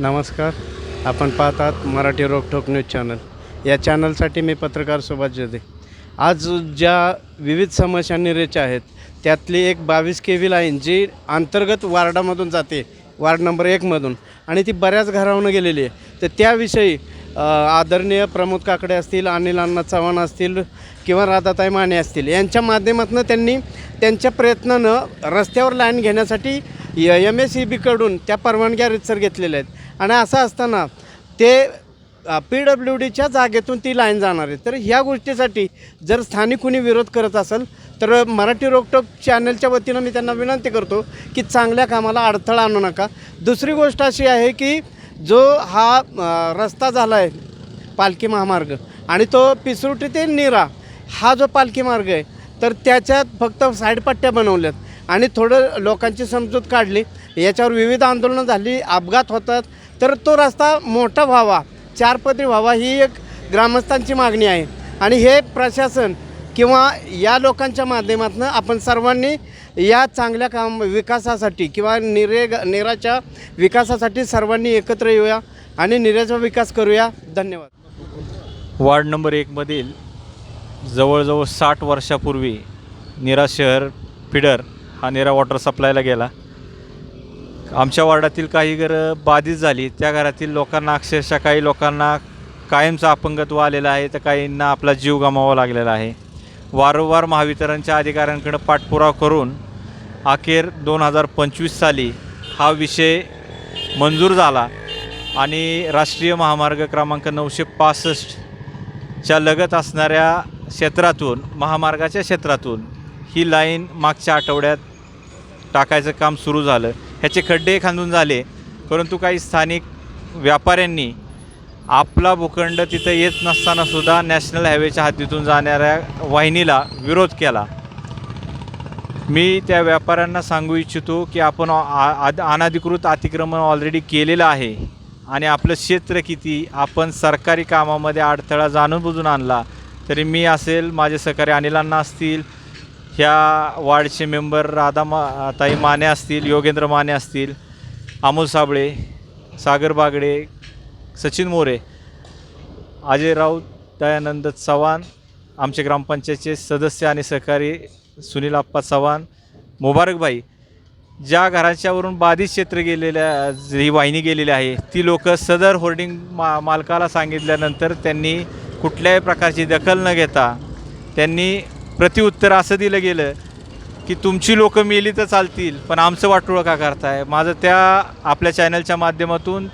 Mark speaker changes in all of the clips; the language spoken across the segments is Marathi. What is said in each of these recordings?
Speaker 1: नमस्कार. आपण पाहतात मराठी रोकठोक न्यूज चॅनल. या चॅनलसाठी मी पत्रकार सुभाष जोदे. आज ज्या विविध समस्या निरेच आहेत त्यातली एक बावीस के व्ही लाईन जी अंतर्गत वार्डामधून जाते वार्ड नंबर एकमधून आणि ती बऱ्याच घरावून गेलेली आहे. तर त्याविषयी आदरणीय प्रमोद काकडे असतील अनिल अण्णा चव्हाण असतील किंवा राधाताई माने असतील यांच्या माध्यमातून त्यांनी त्यांच्या प्रयत्नानं रस्त्यावर लाईन घेण्यासाठी एम एस ई बीकडून त्या परवानग्या रितसर घेतलेल्या आहेत. आणि असं असताना ते पी डब्ल्यू डीच्या जागेतून ती लाईन जाणार आहे. तर ह्या गोष्टीसाठी जर स्थानिक कुणी विरोध करत असेल तर मराठी रोकटोक चॅनलच्या वतीनं मी त्यांना विनंती करतो की चांगल्या कामाला अडथळा आणू नका. दुसरी गोष्ट अशी आहे की जो हा रस्ता झाला आहे पालखी महामार्ग आणि तो पिसरुटी ते निरा हा जो पालखी मार्ग आहे तर त्याच्यात फक्त साईडपट्ट्या बनवल्यात आणि थोडं लोकांची समजूत काढली. याच्यावर विविध आंदोलनं झाली अपघात होतात तर तो रस्ता मोठा व्हावा. चारपदरी व्हावा ही एक ग्रामस्थांची मागणी आहे. आणि हे प्रशासन किंवा या लोकांच्या माध्यमातून आपण सर्वांनी या चांगल्या काम विकासासाठी किंवा निरे निराच्या विकासासाठी सर्वांनी एकत्र येऊया आणि निरेचा विकास करूया. धन्यवाद.
Speaker 2: वार्ड नंबर एकमधील जवळजवळ साठ वर्षापूर्वी निरा शहर फिडर हा निरा वॉटर सप्लायला गेला. आमच्या वार्डातील काही घरं बाधित झाली. त्या घरातील लोकांना अक्षरशः काही लोकांना कायमचं अपंगत्व आलेलं आहे. तर काहींना आपला जीव गमावा लागलेला आहे. वारंवार महावितरणच्या अधिकाऱ्यांकडे पाठपुरावा करून अखेर दोन हजार पंचवीस साली हा विषय मंजूर झाला आणि राष्ट्रीय महामार्ग क्रमांक नऊशे पासष्टच्या लगत असणाऱ्या क्षेत्रातून महामार्गाच्या क्षेत्रातून ही लाईन मागच्या आठवड्यात टाकायचं काम सुरू झालं. ह्याचे खड्डे खांदून झाले. परंतु काही स्थानिक व्यापाऱ्यांनी आपला भूखंड तिथं येत नसतानासुद्धा नॅशनल हायवेच्या हद्दीतून जाणाऱ्या वाहिनीला विरोध केला. मी त्या व्यापाऱ्यांना सांगू इच्छितो की आपण आ- अतिक्रमण ऑलरेडी केलेलं आहे आणि आपलं क्षेत्र किती आपण सरकारी कामामध्ये अडथळा जाणून बुजून आणला तरी मी असेल माझे सहकारी अनिलांना असतील ह्या वार्डचे मेंबर राधा मा ताई माने असतील योगेंद्र माने असतील अमोल साबळे सागर बागडे सचिन मोरे अजय राऊत दयानंद चव्हाण आमचे ग्रामपंचायतचे सदस्य आणि सहकारी सुनील आप्पा चव्हाण मुबारकबाई. ज्या घराच्यावरून बाधित क्षेत्र गेलेल्या ही वाहिनी गेलेली आहे ती लोक सदर होर्डिंग मा मालकाला सांगितल्यानंतर त्यांनी कुठल्याही प्रकारची दखल न घेता त्यांनी प्रतिउत्तर असं दिलं गेलं की तुमची लोकं मेली तर चालतील पण आमचं वाटोळं का करताय? माझं त्या आपल्या चॅनलच्या माध्यमातून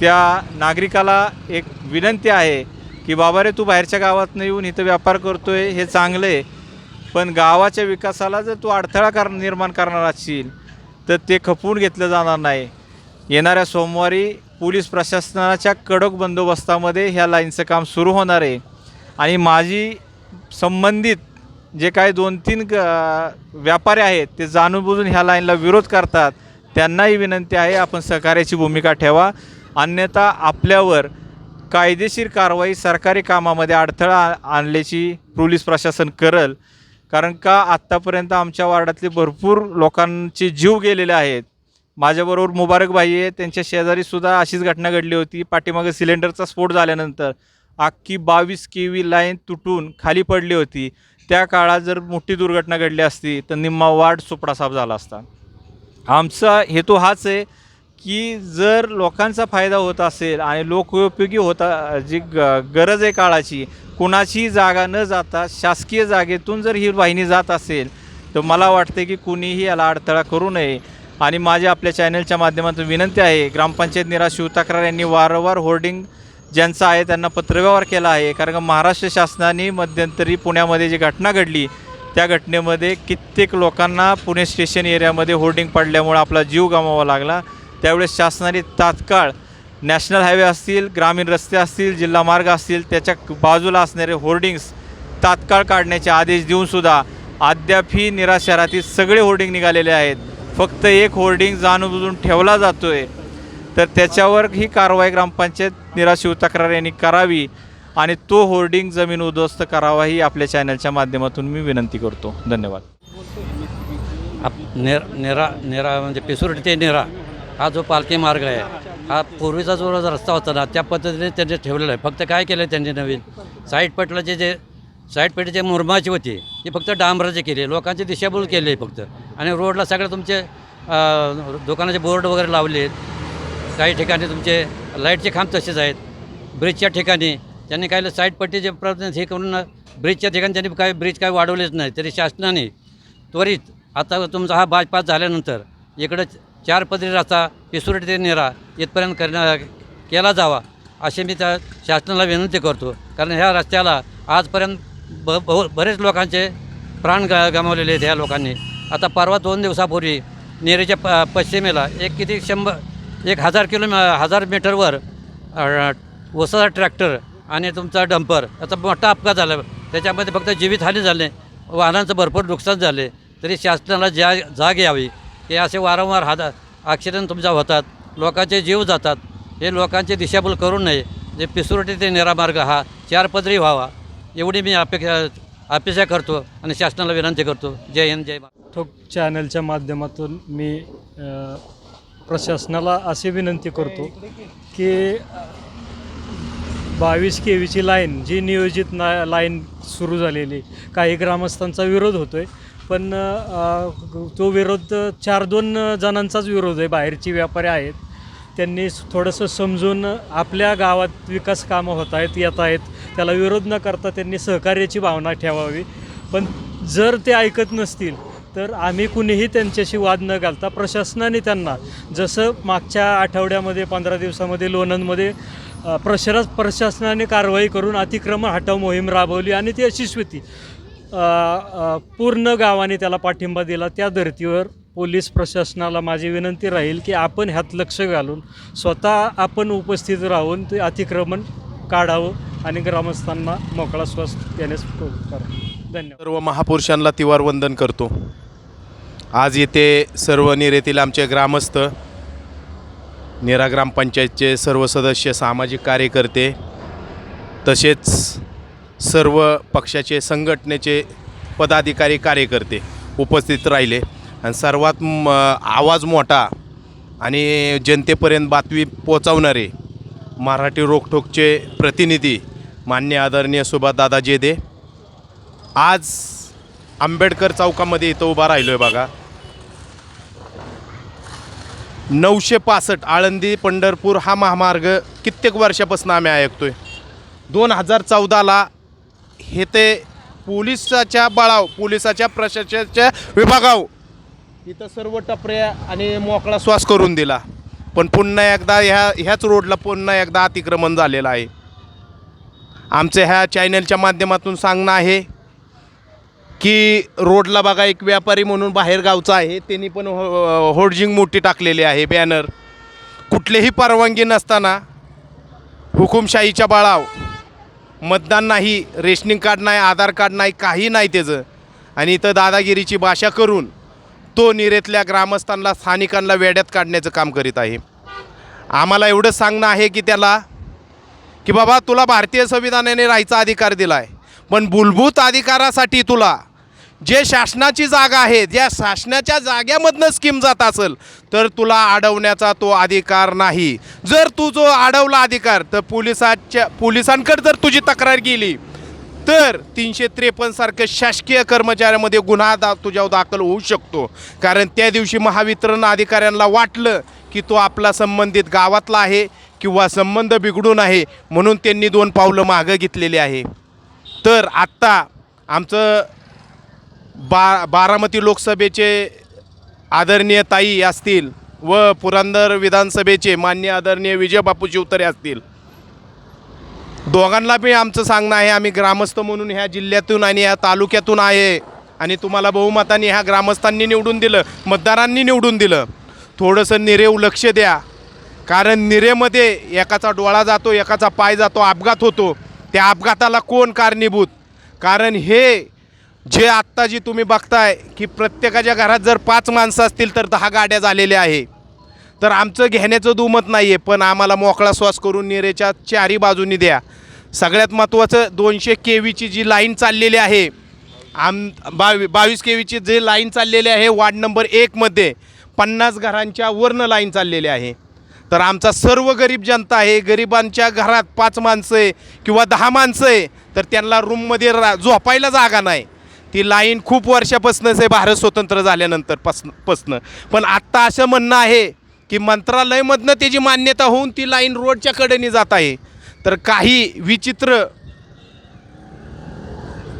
Speaker 2: त्या नागरिकाला एक विनंती आहे की बाबा रे तू बाहेरच्या गावातनं येऊन इथं व्यापार करतो आहे हे चांगलं आहे पण गावाच्या विकासाला जर तू अडथळा कर निर्माण करणार असशील तर ते खपवून घेतलं जाणार नाही. येणाऱ्या सोमवारी पोलीस प्रशासनाच्या कडक बंदोबस्तामध्ये ह्या लाईनचं काम सुरू होणार आहे. आणि माझी संबंधित जे काही दोन तीन ग व्यापारी आहेत ते जाणून बुजून ह्या लाईनला विरोध करतात त्यांनाही विनंती आहे आपण सहकार्याची भूमिका ठेवा. अन्यथा आपल्यावर कायदेशीर कारवाई सरकारी कामामध्ये अडथळा आणल्याची पोलीस प्रशासन करल. कारण का आत्तापर्यंत आमच्या वार्डातले भरपूर लोकांचे जीव गेलेले आहेत. माझ्याबरोबर मुबारकबाई आहे त्यांच्या शेजारीसुद्धा अशीच घटना घडली होती. पाठीमागे सिलेंडरचा स्फोट झाल्यानंतर अख्खी बावीस के व्ही लाईन तुटून खाली पडली होती. त्या काळात जर मोठी दुर्घटना घडली असती तर निम्मा वाढ सुपडासाप झाला असता. आमचा हेतू हाच आहे की जर लोकांचा फायदा होत असेल आणि लोकोपयोगी होता जी ग गरज आहे काळाची कुणाची जागा न जाता शासकीय जागेतून जर ही वाहिनी जात असेल तर मला वाटते की कुणीही याला अडथळा करू नये. आणि माझ्या आपल्या चॅनलच्या माध्यमातून विनंती आहे ग्रामपंचायत निरा शिवतक्रार यांनी वारंवार होर्डिंग ज्यांचा आहे त्यांना पत्रव्यवहार केला आहे. कारण का महाराष्ट्र शासनाने मध्यंतरी पुण्यामध्ये जी घटना घडली त्या घटनेमध्ये कित्येक लोकांना पुणे स्टेशन एरियामध्ये होर्डिंग पडल्यामुळे आपला जीव गमावा लागला. त्यावेळेस शासनाने तात्काळ नॅशनल हायवे असतील ग्रामीण रस्ते असतील जिल्हा मार्ग असतील त्याच्या बाजूला असणारे होर्डिंग्स तात्काळ काढण्याचे आदेश देऊनसुद्धा अद्यापही निरा शहरातील सगळे होर्डिंग निघालेले आहेत. फक्त एक होर्डिंग जाणून बुजून ठेवला जातो आहे तर त्याच्यावर ही कारवाई ग्रामपंचायत निराशिव तक्रार यांनी करावी आणि तो होर्डिंग जमीन उद्ध्वस्त करावा ही आपल्या चॅनलच्या माध्यमातून मी विनंती करतो. धन्यवाद.
Speaker 3: आप नेर नेरा नेरा म्हणजे पिसुर्टी ते नेरा हा जो पालखी मार्ग आहे हा पूर्वीचा जो रस्ता होता ना त्या पद्धतीने त्यांनी ठेवलेला आहे. फक्त काय केलं त्यांनी नवीन? साईड पटलाचे जे साईड पेटी जे मुरमाची होती ती फक्त डांबराचे केली लोकांची दिशाभूल केली आहे फक्त. आणि रोडला सगळं तुमचे दुकानाचे बोर्ड वगैरे लावले आहेत काही ठिकाणी तुमचे लाईटचे खांब तसेच आहेत ब्रिजच्या ठिकाणी. त्यांनी काही साईड पट्टीचे प्रयत्न हे करून ब्रिजच्या ठिकाणी त्यांनी काही ब्रिज काही वाढवलेच नाही तरी शासनाने त्वरित आता तुमचा हा बाजपास झाल्यानंतर इकडं चार पदरी रस्ता पिसुरट ते नेरा इथपर्यंत करण्या केला जावा असे मी त्या शासनाला विनंती करतो. कारण ह्या रस्त्याला आजपर्यंत ब ब बरेच लोकांचे प्राण ग गमावलेले आहेत ह्या लोकांनी. आता परवा दोन दिवसापूर्वी नेरेच्या प पश्चिमेला एक किती शंभर एक हजार किलो हजार मीटरवर वसाचा ट्रॅक्टर आणि तुमचा डंपर याचा मोठा अपघात झाला. त्याच्यामध्ये फक्त जीवितहानी झाले वाहनांचं भरपूर नुकसान झाले. तरी शासनाला ज्या जाग यावी. की असे वारंवार हादा ॲक्सिडेंट तुमच्या होतात. लोकांचे जीव जातात. हे लोकांची दिशाभूल करू नये. जे पिसुरटी ते निरामार्ग हा चार पदरी व्हावा. एवढी मी अपेक्षा अपेक्षा करतो आणि शासनाला विनंती करतो. जय हिंद जय भारत.
Speaker 4: ठोक चॅनलच्या माध्यमातून मी प्रशासनाला असे विनंती करतो की बावीस के व्हीची लाईन जी नियोजित ना लाईन सुरू झालेली काही ग्रामस्थांचा विरोध होतो आहे पण तो विरोध चार दोन जणांचाच विरोध आहे बाहेरची व्यापारी आहेत. त्यांनी थोडंसं समजून आपल्या गावात विकास कामं होत आहेत येत आहेत त्याला विरोध न करता त्यांनी सहकार्याची भावना ठेवावी. पण जर ते ऐकत नसतील तर आम्ही कुणीही त्यांच्याशी वाद न घालता प्रशासनाने त्यांना जसं मागच्या आठवड्यामध्ये पंधरा दिवसामध्ये लोणंदमध्ये अ, प्रशासनाने कारवाई करून अतिक्रमण हटाव मोहीम राबवली आणि ती यशस्वी अ, पूर्ण गावाने त्याला पाठिंबा दिला. त्या धर्तीवर पोलीस प्रशासनाला माझी विनंती राहील की आपण ह्यात लक्ष घालून स्वतः आपण उपस्थित राहून ते अतिक्रमण काढावं आणि ग्रामस्थांना मोकळा श्वास देण्यास करा. धन्यवाद.
Speaker 5: सर्व महापुरुषांना तिवार वंदन करतो. आज येथे सर्व निरेतील आमचे ग्रामस्थ निरा ग्रामपंचायतचे सर्व सदस्य सामाजिक कार्यकर्ते तसेच सर्व पक्षाचे संघटनेचे पदाधिकारी कार्यकर्ते उपस्थित राहिले. आणि सर्वात म आवाज मोठा आणि जनतेपर्यंत बातमी पोचवणारे मराठी रोखोकचे प्रतिनिधी मान्य आदरणीय सुभाषदादा जेदे आज आंबेडकर चौकामध्ये इथं उभा राहिलो आहे बघा. नऊशे पासष्ट आळंदी पंढरपूर हा महामार्ग कित्येक वर्षापासून आम्ही ऐकतोय. दोन हजार चौदाला हे ते पोलिसाच्या बळाव पोलिसाच्या प्रशासनाच्या विभागाव इथं सर्व टपऱ्या आणि मोकळा श्वास करून दिला. पण पुन्हा एकदा ह्या ह्याच रोडला पुन्हा एकदा अतिक्रमण झालेलं आहे. आमचं ह्या चॅनलच्या माध्यमातून सांगणं आहे की रोडला बघा एक व्यापारी म्हणून बाहेर गावचा आहे. त्यांनी पण हो होर्डिंग मोठी टाकलेली आहे बॅनर कुठलीही परवानगी नसताना हुकुमशाहीच्या बाळाव. मतदान नाही रेशनिंग कार्ड नाही आधार कार्ड नाही काही नाही त्याचं. आणि इथं दादागिरीची भाषा करून तो निरेतल्या ग्रामस्थांना स्थानिकांना वेड्यात काढण्याचं काम करीत आहे. आम्हाला एवढं सांगणं आहे की त्याला की बाबा तुला भारतीय संविधानाने राहायचा अधिकार दिला आहे पण मूलभूत अधिकारासाठी तुला जे शासनाची जागा आहे ज्या शासनाच्या जाग्यामधनं स्कीम जात असेल तर तुला अडवण्याचा तो अधिकार नाही. जर तू जो अडवला अधिकार तर पोलिसाच्या पोलिसांकडे जर तुझी तक्रार गेली तर तीनशे त्रेपन्न शासकीय कर्मचाऱ्यामध्ये गुन्हा दा तुझ्यावर दाखल होऊ शकतो. कारण त्या दिवशी महावितरण अधिकाऱ्यांना वाटलं की तो आपला संबंधित गावातला आहे किंवा संबंध बिघडून आहे म्हणून त्यांनी दोन पावलं मागं घेतलेली आहे. तर आत्ता आमचं बा बारामती लोकसभेचे आदरणीय ताई असतील व पुरंदर विधानसभेचे मान्य आदरणीय विजयबापू शिवतरे असतील. दोघांना बी आमचं सांगणं आहे आम्ही ग्रामस्थ म्हणून ह्या जिल्ह्यातून आणि ह्या तालुक्यातून आहे. आणि तुम्हाला बहुमताने ह्या ग्रामस्थांनी निवडून दिलं मतदारांनी निवडून दिलं. थोडंसं निरेव लक्ष द्या. कारण निरेमध्ये एकाचा डोळा जातो एकाचा पाय जातो अपघात होतो. त्या अपघाताला कोण कारणीभूत? कारण हे जे आत्ता जी तुम्ही बघताय की प्रत्येकाच्या घरात जर पाच माणसं असतील तर दहा गाड्या झालेल्या आहे. तर आमचं घेण्याचं दुमत नाही आहे पण आम्हाला मोकळा श्वास करून निरेच्या चारी बाजूनी द्या. सगळ्यात महत्त्वाचं दोनशे के व्हीची जी लाईन चाललेली आहे आम बावी बावीस के व्हीची जी लाईन चाललेली आहे वार्ड नंबर एकमध्ये पन्नास घरांच्या वरनं लाईन चाललेली आहे. तर आमचा सर्व गरीब जनता आहे गरिबांच्या घरात पाच माणसं आहे किंवा दहा माणसं आहे तर त्यांना रूममध्ये रा झोपायला जागा नाही. ती लाईन खूप वर्षापासूनच आहे भारत स्वतंत्र झाल्यानंतर पासन पासनं. पण आत्ता असं म्हणणं आहे की मंत्रालयमधनं त्याची मान्यता होऊन ती लाईन रोडच्या कडेने जात आहे तर काही विचित्र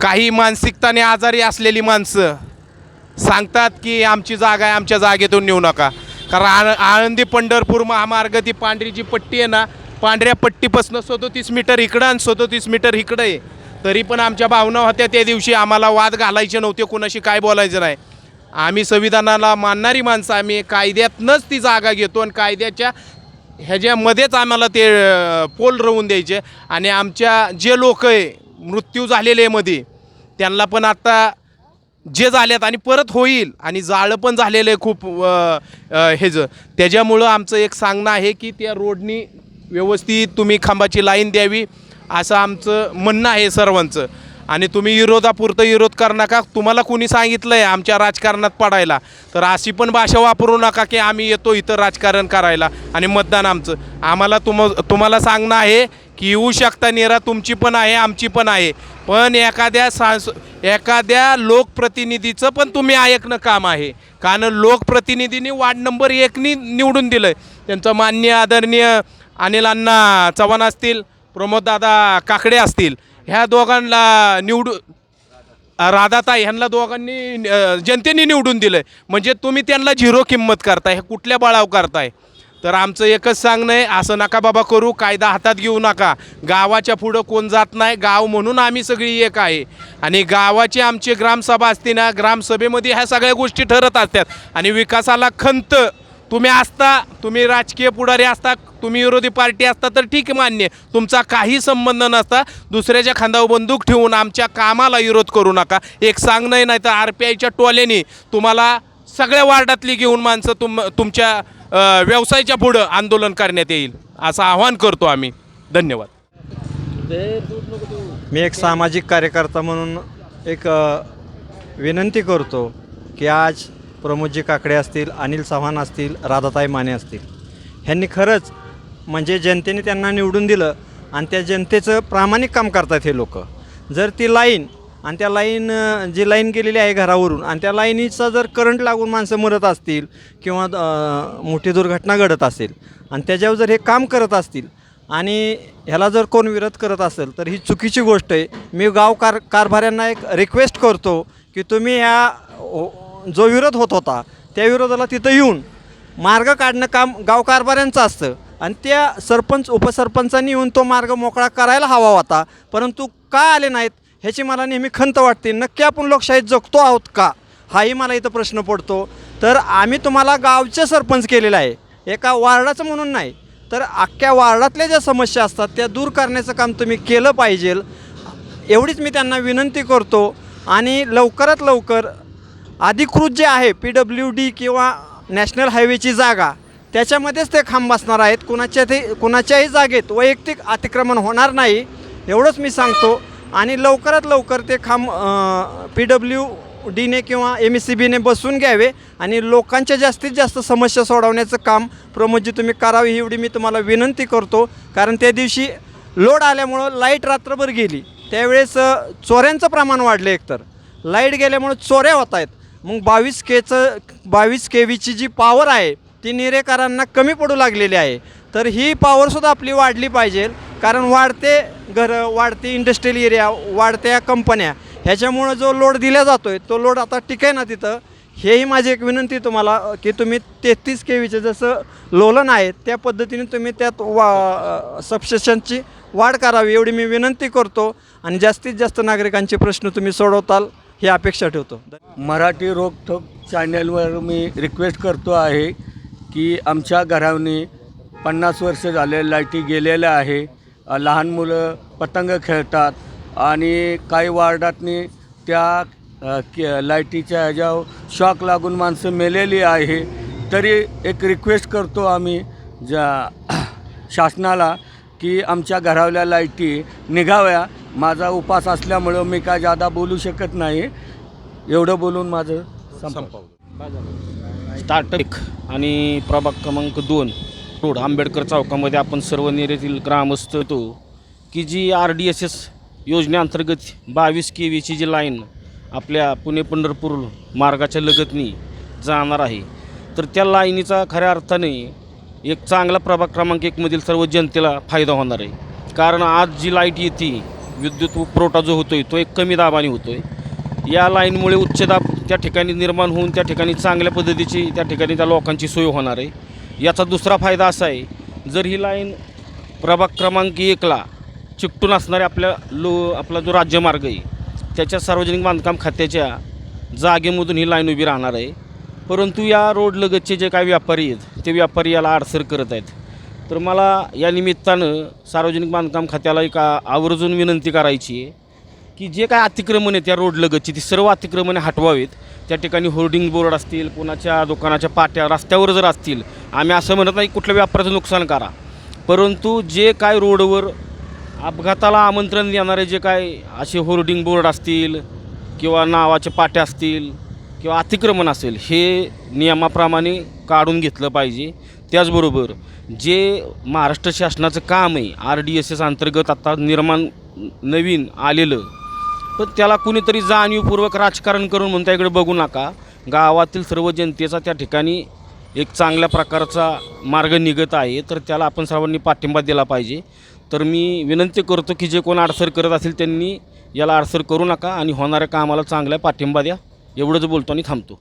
Speaker 5: काही मानसिकताने आजारी असलेली माणसं सांगतात की आमची जागा आहे आमच्या जागेतून नेऊ नका. कारण आळ आळंदी पंढरपूर महामार्ग ती पांढरी जी पट्टी आहे ना पांढऱ्या पट्टीपासून सदोतीस मीटर इकडं आणि सदोतीस मीटर इकडं आहे. तरी पण आमच्या भावना होत्या त्या दिवशी आम्हाला वाद घालायचे नव्हते कोणाशी काय बोलायचं नाही. आम्ही संविधानाला मानणारी माणसं आम्ही कायद्यातनंच ती जागा घेतो आणि कायद्याच्या ह्याच्यामध्येच आम्हाला ते पोल रवून द्यायचे. आणि आमच्या जे लोक आहे मृत्यू झालेले मध्ये त्यांना पण आता जे झाल्यात आणि परत होईल आणि जाळं पण झालेलं आहे खूप ह्याचं त्याच्यामुळं आमचं एक सांगणं आहे की त्या रोडनी व्यवस्थित तुम्ही खांबाची लाईन द्यावी असं आमचं म्हणणं आहे सर्वांचं. आणि तुम्ही विरोधापुरतं विरोध करू नका तुम्हाला कुणी सांगितलं आहे आमच्या राजकारणात पडायला तर अशी पण भाषा वापरू नका की आम्ही येतो इथं राजकारण करायला आणि मतदान आमचं. आम्हाला तुम तुम्हाला सांगणं आहे की येऊ शकता निरा तुमची पण आहे आमची पण आहे. पण एखाद्या सांस एखाद्या लोकप्रतिनिधीचं पण तुम्ही ऐकणं काम आहे. कारण लोकप्रतिनिधींनी वार्ड नंबर एकनी निवडून दिलं आहे त्यांचं मान्य आदरणीय अनिल अण्णा चव्हाण असतील प्रमोददादा काकडे असतील ह्या दोघांना निवडू राधाताई ह्यांना दोघांनी जनतेने निवडून दिलं आहे म्हणजे तुम्ही त्यांना झिरो किंमत करताय हे कुठल्या बळाव करताय? तर आमचं एकच सांगणं आहे असं नका बाबा करू कायदा हातात घेऊ नका. गावाच्या पुढं कोण जात नाही गाव म्हणून आम्ही सगळी एक आहे. आणि गावाची आमची ग्रामसभा असते ना ग्रामसभेमध्ये ह्या सगळ्या गोष्टी ठरत असतात. आणि विकासाला खंत तुम्ही असता तुम्ही राजकीय पुढारी असता तुम्ही विरोधी पार्टी असता तर ठीक मान्य तुमचा काही संबंध नसता दुसऱ्याच्या खांद्यावर बंदूक ठेवून आमच्या कामाला विरोध करू नका. एक सांगणं नाही तर आर पी आयच्या टोल्याने तुम्हाला सगळ्या वार्डातली घेऊन माणसं तुम तुमच्या व्यवसायाच्या पुढं आंदोलन करण्यात येईल असं आवाहन करतो आम्ही. धन्यवाद.
Speaker 6: मी एक सामाजिक कार्यकर्ता म्हणून एक विनंती करतो की आज प्रमोदजी काकडे असतील अनिल चव्हाण असतील राधाताई माने असतील ह्यांनी खरंच म्हणजे जनतेने त्यांना निवडून दिलं आणि त्या जनतेचं प्रामाणिक काम करतात हे लोक. जर ती लाईन आणि त्या लाईन जी लाईन गेलेली आहे घरावरून आणि त्या लाईनीचा जर करंट लागून माणसं मरत असतील किंवा मोठी दुर्घटना घडत असेल आणि त्याच्यावर जर हे काम करत असतील आणि ह्याला जर कोण विरोध करत असेल तर ही चुकीची गोष्ट आहे. मी गाव कार कारभाऱ्यांना एक रिक्वेस्ट करतो की तुम्ही ह्या जो विरोध होत होता त्या विरोधाला तिथं येऊन मार्ग काढणं काम गाव कारभाऱ्यांचं असतं. आणि त्या सरपंच उपसरपंचांनी येऊन तो मार्ग मोकळा करायला हवा होता परंतु का आले नाहीत? ह्याची मला नेहमी खंत वाटते. नक्की आपण लोकशाहीत जगतो आहोत का? हाही मला इथं प्रश्न पडतो. तर आम्ही तुम्हाला गावचे सरपंच केलेलं आहे. एका वार्डाचं म्हणून नाही तर अख्ख्या वार्डातल्या ज्या समस्या असतात त्या दूर करण्याचं काम तुम्ही केलं पाहिजे. एवढीच मी त्यांना विनंती करतो. आणि लवकरात लवकर अधिकृत जे आहे पी डब्ल्यू डी किंवा नॅशनल हायवेची जागा त्याच्यामध्येच ते खांब बसणार आहेत. कुणाच्या ते कुणाच्याही जागेत वैयक्तिक अतिक्रमण होणार नाही. एवढंच मी सांगतो. आणि लवकरात लवकर ते खांब पी डब्ल्यू डीने किंवा एम एस सी बीने बसून घ्यावे आणि लोकांच्या जास्तीत जास्त समस्या सोडवण्याचं काम प्रमोदजी तुम्ही करावी ही एवढी मी तुम्हाला विनंती करतो. कारण त्या दिवशी लोड आल्यामुळं लाइट रात्रभर गेली. त्यावेळेस चोऱ्यांचं प्रमाण वाढलं एकतर. लाइट गेल्यामुळं चोऱ्या होत आहेत. मग बावीस केचं बावीस के व्हीची जी पॉवर आहे ती निरेकरांना कमी पडू लागलेली आहे. तर ही पॉवरसुद्धा आपली वाढली पाहिजे. कारण वाढते घरं वाढते इंडस्ट्रियल एरिया वाढत्या कंपन्या ह्याच्यामुळं जो लोड दिला जातो आहे तो लोड आता टिकाय ना तिथं. हेही माझी एक विनंती तुम्हाला की तुम्ही तेहतीस के व्हीचं जसं लोलन आहे त्या पद्धतीने तुम्ही त्यात वा सबस्टेशनची वाढ करावी एवढी मी विनंती करतो. आणि जास्तीत जास्त नागरिकांचे प्रश्न तुम्ही सोडवताल ही अपेक्षा ठेवतो.
Speaker 7: मराठी रोकठोक चॅनलवर मी रिक्वेस्ट करतो आहे की आमच्या घरावनी पन्नास वर्ष झाले लाईटी गेलेल्या आहे लहान मुलं पतंग खेळतात आणि काही वार्डातनी त्या के लाईटीच्या ह्याच्यावर शॉक लागून माणसं मेलेली आहे. तरी एक रिक्वेस्ट करतो आम्ही ज्या शासनाला की आमच्या घरावल्या लाईटी निघाव्या. माझा उपास असल्यामुळं मी काय जादा बोलू शकत नाही. एवढं बोलून माझं संपव
Speaker 8: स्टार्टअप आणि प्रभाग क्रमांक दोन. रोड आंबेडकर चौकामध्ये आपण सर्व नेरेतील ग्रामस्थ होतो की G R D S S योजनेअंतर्गत बावीस के व्हीची जी लाईन आपल्या पुणे पंढरपूर मार्गाच्या लगतनी जाणार आहे. तर त्या लाईनीचा खऱ्या अर्थाने एक चांगला प्रभाग क्रमांक एकमधील सर्व जनतेला फायदा होणार आहे. कारण आज जी लाइट येते विद्युत पुरवठा जो होतो आहे तो एक कमी दाबाने होतो आहे या लाईनमुळे उच्च दाब त्या ठिकाणी निर्माण होऊन त्या ठिकाणी चांगल्या पद्धतीची त्या ठिकाणी त्या लोकांची सोय होणार आहे. याचा दुसरा फायदा असा आहे जर ही लाईन प्रभाग क्रमांक एकला चिकटून असणारे आपल्या लो आपला जो राज्यमार्ग आहे त्याच्या सार्वजनिक बांधकाम खात्याच्या जागेमधून ही लाईन उभी राहणार आहे. परंतु या रोडलगतचे जे काही व्यापारी आहेत ते व्यापारी याला अडसर करत आहेत. तर मला या निमित्तानं सार्वजनिक बांधकाम खात्याला एक आवर्जून विनंती करायची आहे की जे काय अतिक्रमण आहे त्या रोडलगतची ती सर्व अतिक्रमणे हटवावीत. त्या ठिकाणी होर्डिंग बोर्ड असतील कोणाच्या दुकानाच्या पाट्या रस्त्यावर जर असतील आम्ही असं म्हणत नाही कुठल्या व्यापाराचं नुकसान करा. परंतु जे काय रोडवर अपघाताला आमंत्रण देणारे जे काय असे होर्डिंग बोर्ड असतील किंवा नावाचे पाट्या असतील किंवा अतिक्रमण असेल हे नियमाप्रमाणे काढून घेतलं पाहिजे. त्याचबरोबर जे महाराष्ट्र शासनाचं काम आहे आर डी एस एस अंतर्गत आता निर्माण नवीन आलेलं पण त्याला कुणीतरी जाणीवपूर्वक राजकारण करून म्हणता इकडे बघू नका. गावातील सर्व जनतेचा त्या ठिकाणी एक चांगल्या प्रकारचा मार्ग निघत आहे. तर त्याला आपण सर्वांनी पाठिंबा दिला पाहिजे. तर मी विनंती करतो की जे कोण अडसर करत असेल त्यांनी याला अडसर करू नका आणि होणाऱ्या कामाला चांगला पाठिंबा द्या. एवढंच बोलतो आणि थांबतो.